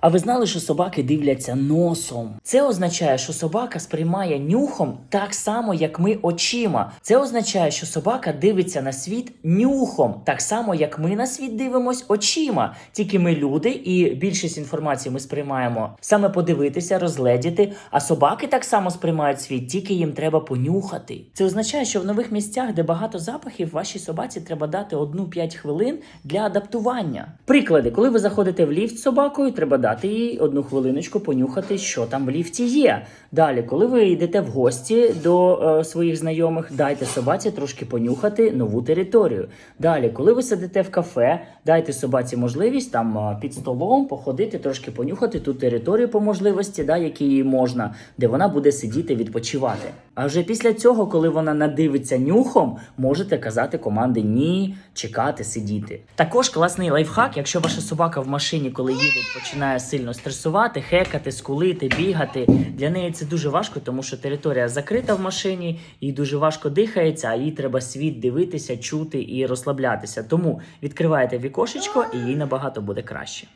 А ви знали, що собаки дивляться носом? Це означає, що собака сприймає нюхом так само, як ми очима. Це означає, що собака дивиться на світ нюхом, так само, як ми на світ дивимось очима. Тільки ми люди, і більшість інформації ми сприймаємо саме подивитися, розгледіти. А собаки так само сприймають світ, тільки їм треба понюхати. Це означає, що в нових місцях, де багато запахів, вашій собаці треба дати одну-п'ять хвилин для адаптування. Приклади, коли ви заходите в ліфт з собакою, треба дати їй одну хвилиночку понюхати, що там в ліфті є. Далі, коли ви йдете в гості до е, своїх знайомих, дайте собаці трошки понюхати нову територію. Далі, коли ви сидите в кафе, дайте собаці можливість там е, під столом походити, трошки понюхати ту територію по можливості, да, які їй можна, де вона буде сидіти відпочивати. А вже після цього, коли вона надивиться нюхом, можете казати команди ні, чекати, сидіти. Також класний лайфхак, якщо ваша собака в машині, коли їде, починає сильно стресувати, хекати, скулити, бігати. Для неї це дуже важко, тому що територія закрита в машині, їй дуже важко дихається, а їй треба світ дивитися, чути і розслаблятися. Тому відкриваєте вікошечко, і їй набагато буде краще.